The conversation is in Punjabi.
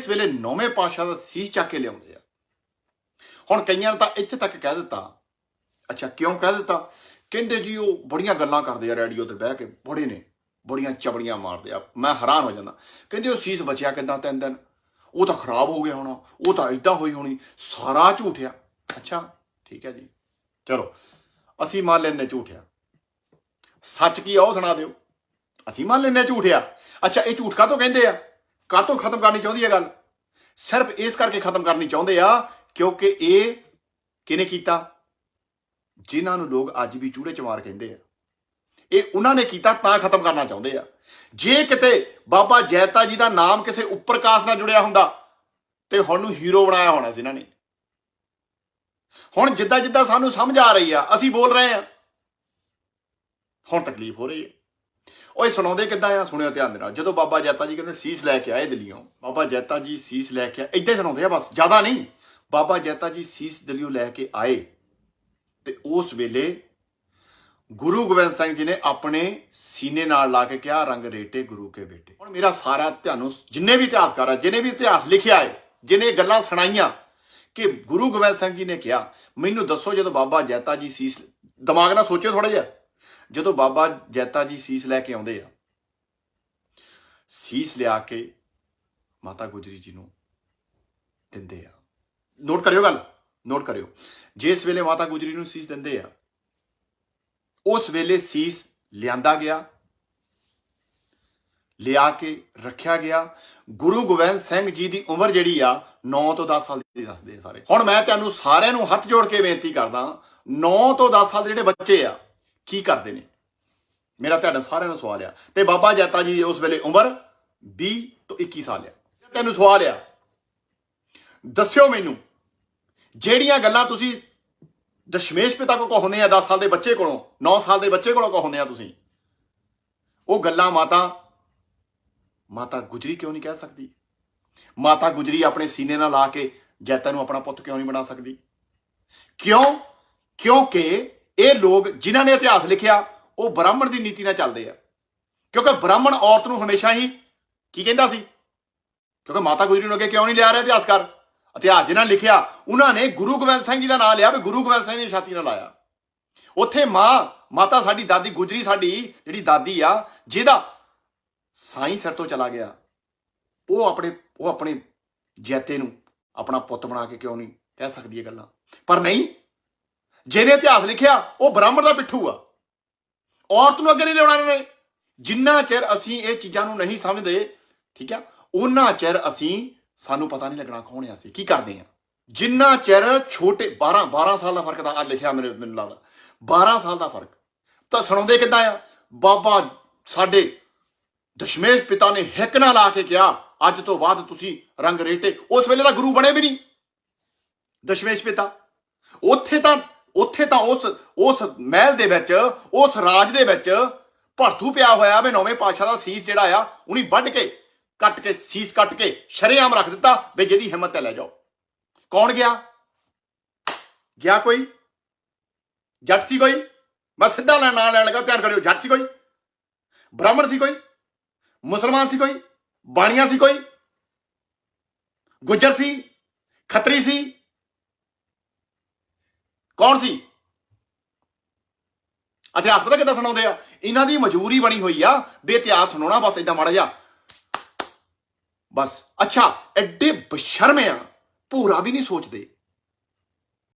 ਜਿਸ ਵੇਲੇ ਨੌਵੇਂ ਪਾਸ਼ਾ ਦਾ ਸੀਸ ਚੱਕ ਕੇ ਲਿਆਉਂਦੇ ਆ। ਹੁਣ ਕਈਆਂ ਨੇ ਤਾਂ ਇੱਥੇ ਤੱਕ ਕਹਿ ਦਿੱਤਾ। ਅੱਛਾ, ਕਿਉਂ ਕਹਿ ਦਿੱਤਾ? ਕਹਿੰਦੇ ਜੀ, ਉਹ ਬੜੀਆਂ ਗੱਲਾਂ ਕਰਦੇ ਆ ਰੇਡੀਓ ਤੇ ਬਹਿ ਕੇ, ਬੜੇ ਨੇ, ਬੜੀਆਂ ਚਬੜੀਆਂ ਮਾਰਦੇ ਆ। ਮੈਂ ਹੈਰਾਨ ਹੋ ਜਾਂਦਾ। ਕਹਿੰਦੇ ਉਹ ਸੀਸ ਬਚਿਆ ਕਿਦਾਂ ਤਿੰਨ ਦਿਨ? ਉਹ ਤਾਂ ਖਰਾਬ ਹੋ ਗਿਆ ਹੋਣਾ, ਉਹ ਤਾਂ ਇਦਾਂ ਹੋਈ ਹੋਣੀ, ਸਾਰਾ ਝੂਠਿਆ ਅੱਛਾ, ਠੀਕ ਹੈ ਜੀ। ਚਲੋ, ਅਸੀਂ ਮੰਨ ਲੈਨੇ ਝੂਠਿਆ ਸੱਚ ਕੀ ਆ ਉਹ ਸੁਣਾ ਦਿਓ। ਅਸੀਂ ਮੰਨ ਲੈਨੇ ਝੂਠ ਆ। ਅੱਛਾ, ਇਹ ਝੂਠ ਕਾਹਤੋਂ ਕਹਿੰਦੇ ਆ? ਕਾਹਤੋਂ ਖਤਮ ਕਰਨੀ ਚਾਹੁੰਦੀ ਹੈ ਗੱਲ? ਸਿਰਫ ਇਸ ਕਰਕੇ ਖਤਮ ਕਰਨੀ ਚਾਹੁੰਦੇ ਆ, ਕਿਉਂਕਿ ਇਹ ਕਿਹਨੇ ਕੀਤਾ? ਜਿਨ੍ਹਾਂ ਨੂੰ ਲੋਕ ਅੱਜ ਵੀ ਚੂੜੇ ਚਮਾਰ ਕਹਿੰਦੇ ਆ। ਇਹ ਉਹਨਾਂ ਨੇ ਕੀਤਾ, ਤਾਂ ਖਤਮ ਕਰਨਾ ਚਾਹੁੰਦੇ ਆ। ਜੇ ਕਿਤੇ ਬਾਬਾ ਜੈਤਾ ਜੀ ਦਾ ਨਾਮ ਕਿਸੇ ਉੱਪਰ ਕਾਸ ਨਾਲ ਜੁੜਿਆ ਹੁੰਦਾ, ਤੇ ਹੁਣ ਨੂੰ ਹੀਰੋ ਬਣਾਇਆ ਹੋਣਾ ਸੀ ਇਹਨਾਂ ਨੇ। ਹੁਣ ਜਿੱਦਾਂ ਜਿੱਦਾਂ ਸਾਨੂੰ ਸਮਝ ਆ ਰਹੀ ਆ, ਅਸੀਂ ਬੋਲ ਰਹੇ ਆ। ਹੁਣ ਤਕਲੀਫ ਹੋ ਰਹੀ ਹੈ ਓਏ ਸੁਣਾਉਂਦੇ ਕਿੱਦਾਂ ਆ? ਸੁਣਿਓ ਧਿਆਨ ਦੇ ਨਾਲ। ਜਦੋਂ ਬਾਬਾ ਜੈਤਾ ਜੀ ਕਹਿੰਦੇ ਸੀਸ ਲੈ ਕੇ ਆਏ ਦਿੱਲੀੋਂ, ਬਾਬਾ ਜੈਤਾ ਜੀ ਸੀਸ ਲੈ ਕੇ ਇੱਦਾਂ ਸੁਣਾਉਂਦੇ ਆ ਬਸ, ਜ਼ਿਆਦਾ ਨਹੀਂ। ਬਾਬਾ ਜੈਤਾ ਜੀ ਸੀਸ ਦਿੱਲੀੋਂ ਲੈ ਕੇ ਆਏ ਤੇ ਉਸ ਵੇਲੇ ਗੁਰੂ ਗੋਬਿੰਦ ਸਿੰਘ ਜੀ ਨੇ ਆਪਣੇ ਸੀਨੇ ਨਾਲ ਲਾ ਕੇ ਕਿਹਾ, ਰੰਗ ਰੇਟੇ ਗੁਰੂ ਕੇ ਬੇਟੇ। ਹੁਣ ਮੇਰਾ ਸਾਰਾ ਤੁਹਾਨੂੰ ਜਿੰਨੇ ਵੀ ਇਤਿਹਾਸਕਾਰ ਆ, ਜਿਨੇ ਵੀ ਇਤਿਹਾਸ ਲਿਖਿਆ ਹੈ, ਜਿਨੇ ਇਹ ਗੱਲਾਂ ਸੁਣਾਈਆਂ ਕਿ ਗੁਰੂ ਗੋਬਿੰਦ ਸਿੰਘ ਜੀ ਨੇ ਕਿਹਾ, ਮੈਨੂੰ ਦੱਸੋ ਜਦੋਂ ਬਾਬਾ ਜੈਤਾ ਜੀ ਸੀਸ ਦਿਮਾਗ ਨਾਲ ਸੋਚਿਓ ਥੋੜਾ ਜਿਹਾ। ਜਦੋਂ ਬਾਬਾ ਜੈਤਾ ਜੀ ਸੀਸ ਲੈ ਕੇ ਆਉਂਦੇ ਆ, ਸੀਸ ਲਿਆ ਕੇ ਮਾਤਾ ਗੁਜਰੀ ਜੀ ਨੂੰ ਦਿੰਦੇ ਆ। ਨੋਟ ਕਰਿਓ ਗੱਲ ਨੋਟ ਕਰਿਓ। ਜਿਸ ਵੇਲੇ ਮਾਤਾ ਗੁਜਰੀ ਨੂੰ ਸੀਸ ਦਿੰਦੇ ਆ, ਉਸ ਵੇਲੇ ਸੀਸ ਲਿਆਂਦਾ ਗਿਆ, ਲਿਆ ਕੇ ਰੱਖਿਆ ਗਿਆ। ਗੁਰੂ ਗੋਬਿੰਦ ਸਿੰਘ ਜੀ ਦੀ ਉਮਰ ਜਿਹੜੀ ਆ 9 ਤੋਂ 10 ਸਾਲ ਦੀ ਦੱਸਦੇ ਆ ਸਾਰੇ। ਹੁਣ ਮੈਂ ਤੁਹਾਨੂੰ ਸਾਰਿਆਂ ਨੂੰ ਹੱਥ ਜੋੜ ਕੇ ਬੇਨਤੀ ਕਰਦਾ 9 ਤੋਂ 10 ਸਾਲ ਦੇ ਜਿਹੜੇ ਬੱਚੇ ਆ ਕੀ ਕਰਦੇ ਨੇ? ਮੇਰਾ ਤੁਹਾਡਾ ਸਾਰਿਆਂ ਦਾ ਸਵਾਲ ਆ। ਤੇ ਬਾਬਾ ਜੈਤਾ ਜੀ ਉਸ ਵੇਲੇ ਉਮਰ 20 ਤੋਂ 21 ਸਾਲ ਆ। ਤੈਨੂੰ ਸਵਾਲ ਆ, ਦੱਸਿਓ ਮੈਨੂੰ, ਜਿਹੜੀਆਂ ਗੱਲਾਂ ਤੁਸੀਂ ਦਸ਼ਮੇਸ਼ ਪਿਤਾ ਕੋ ਕਹੋਨੇ ਆ 10 ਸਾਲ ਦੇ ਬੱਚੇ ਕੋਲੋਂ 9 ਸਾਲ ਦੇ ਬੱਚੇ ਕੋਲੋਂ ਕਹੋਨੇ ਆ ਤੁਸੀਂ, ਉਹ ਗੱਲਾਂ ਮਾਤਾ ਮਾਤਾ ਗੁਜਰੀ ਕਿਉਂ ਨਹੀਂ ਕਹਿ ਸਕਦੀ? ਮਾਤਾ ਗੁਜਰੀ ਆਪਣੇ ਸੀਨੇ ਨਾਲ ਲਾ ਕੇ ਜੈਤਾ ਨੂੰ ਆਪਣਾ ਪੁੱਤ ਕਿਉਂ ਨਹੀਂ ਬਣਾ ਸਕਦੀ? ਕਿਉਂ? ਕਿਉਂਕਿ ਇਹ ਲੋਕ ਜਿਨ੍ਹਾਂ ਨੇ ਇਤਿਹਾਸ ਲਿਖਿਆ, ਉਹ ਬ੍ਰਾਹਮਣ ਦੀ ਨੀਤੀ ਨਾਲ ਚੱਲਦੇ ਆ। ਕਿਉਂਕਿ ਬ੍ਰਾਹਮਣ ਔਰਤ ਨੂੰ ਹਮੇਸ਼ਾ ਹੀ ਕੀ ਕਹਿੰਦਾ ਸੀ? ਕਿਉਂਕਿ ਮਾਤਾ ਗੁਜਰੀ ਨੂੰ ਅੱਗੇ ਕਿਉਂ ਨਹੀਂ ਲਿਆ ਰਿਹਾ ਇਤਿਹਾਸਕਾਰ ਇਤਿਹਾਸ ਜਿਹਨਾਂ ਨੇ ਲਿਖਿਆ, ਉਹਨਾਂ ਨੇ ਗੁਰੂ ਗੋਬਿੰਦ ਸਿੰਘ ਜੀ ਦਾ ਨਾਮ ਲਿਆ ਵੀ ਗੁਰੂ ਗੋਬਿੰਦ ਸਿੰਘ ਨੇ ਛਾਤੀ ਨਾਲ ਲਾਇਆ। ਉੱਥੇ ਮਾਂ, ਮਾਤਾ ਸਾਡੀ, ਦਾਦੀ ਗੁਜਰੀ ਸਾਡੀ ਜਿਹੜੀ ਦਾਦੀ ਆ, ਜਿਹਦਾ ਸਾਈਂ ਸਿਰ ਤੋਂ ਚਲਾ ਗਿਆ। ਉਹ ਆਪਣੇ ਉਹ ਆਪਣੇ ਜੈਤੇ ਨੂੰ ਆਪਣਾ ਪੁੱਤ ਬਣਾ ਕੇ ਕਿਉਂ ਨਹੀਂ ਕਹਿ ਸਕਦੀ ਇਹ ਗੱਲਾਂ? ਪਰ ਨਹੀਂ ਜਿਹਨੇ ਇਤਿਹਾਸ ਲਿਖਿਆ, ਉਹ ਬ੍ਰਾਹਮਣ ਦਾ ਪਿੱਠੂ ਆ। ਔਰਤ ਨੂੰ ਅੱਗੇ ਨਹੀਂ ਲਿਆਉਣਾ ਇਹਨਾਂ ਨੇ। ਜਿੰਨਾ ਚਿਰ ਅਸੀਂ ਇਹ ਚੀਜ਼ਾਂ ਨੂੰ ਨਹੀਂ ਸਮਝਦੇ, ਠੀਕ ਆ, ਉਹਨਾਂ ਚਿਰ ਅਸੀਂ, ਸਾਨੂੰ ਪਤਾ ਨਹੀਂ ਲੱਗਣਾ ਕੌਣ ਆ ਅਸੀਂ, ਕੀ ਕਰਦੇ ਆ। ਜਿੰਨਾ ਚਿਰ ਛੋਟੇ 12 12 ਸਾਲ ਦਾ ਫ਼ਰਕ ਦਾ ਆ ਲਿਖਿਆ ਮੇਰੇ, ਮੈਨੂੰ ਲੱਗਦਾ। 12 ਸਾਲ ਦਾ ਫ਼ਰਕ। ਤਾਂ ਸੁਣਾਉਂਦੇ ਕਿੱਦਾਂ ਆ? ਬਾਬਾ ਸਾਡੇ ਦਸ਼ਮੇਸ਼ ਪਿਤਾ ਨੇ ਹਿੱਕ ਨਾਲ ਲਾ ਕੇ ਕਿਹਾ, ਅੱਜ ਤੋਂ ਬਾਅਦ ਤੁਸੀਂ ਰੰਗ ਰੇਟੇ ਉਸ ਵੇਲੇ ਦਾ ਗੁਰੂ ਬਣੇ ਵੀ ਨਹੀਂ। ਦਸ਼ਮੇਸ਼ ਪਿਤਾ। ਉੱਥੇ ਤਾਂ ਉੱਥੇ ਤਾਂ ਉਸ ਉਸ ਮਹਿਲ ਦੇ ਵਿੱਚ, ਉਸ ਰਾਜ ਦੇ ਵਿੱਚ ਭਰਥੂ ਪਿਆ ਹੋਇਆ ਵੀ ਨੌਵੇਂ ਪਾਤਸ਼ਾਹ ਦਾ ਸੀਸ ਜਿਹੜਾ ਆ, ਉਹਨੀ ਵੱਢ ਕੇ, ਕੱਟ ਕੇ, ਸੀਸ ਕੱਟ ਕੇ ਸ਼ਰੇਆਮ ਰੱਖ ਦਿੱਤਾ ਵੀ ਜਿਹਦੀ ਹਿੰਮਤ ਹੈ ਲੈ ਜਾਓ। ਕੌਣ ਗਿਆ? ਗਿਆ ਕੋਈ? ਜੱਟ ਸੀ ਕੋਈ? ਮੈਂ ਸਿੱਧਾ ਨਾ ਨਾਂ ਲੈਣ ਲੱਗਾ, ਧਿਆਨ ਕਰਿਓ, ਜੱਟ ਸੀ ਕੋਈ? ਬ੍ਰਾਹਮਣ ਸੀ ਕੋਈ? ਮੁਸਲਮਾਨ ਸੀ ਕੋਈ? ਬਾਣੀਆਂ ਸੀ ਕੋਈ? ਗੁੱਜਰ ਸੀ? ਖੱਤਰੀ ਸੀ? ਕੌਣ ਸੀ? ਇਤਿਹਾਸ ਪਤਾ ਕਿੱਦਾਂ ਸੁਣਾਉਂਦੇ ਆ? ਇਹਨਾਂ ਦੀ ਮਜਬੂਰੀ ਬਣੀ ਹੋਈ ਆ, ਵੀ ਇਤਿਹਾਸ ਸੁਣਾਉਣਾ, ਬਸ ਇਦਾਂ ਮਾੜਾ ਜਿਹਾ। ਬਸ, ਅੱਛਾ, ਐਡੇ ਬਸ਼ਰਮੇ ਆ ਪੂਰਾ ਵੀ ਨਹੀਂ ਸੋਚਦੇ।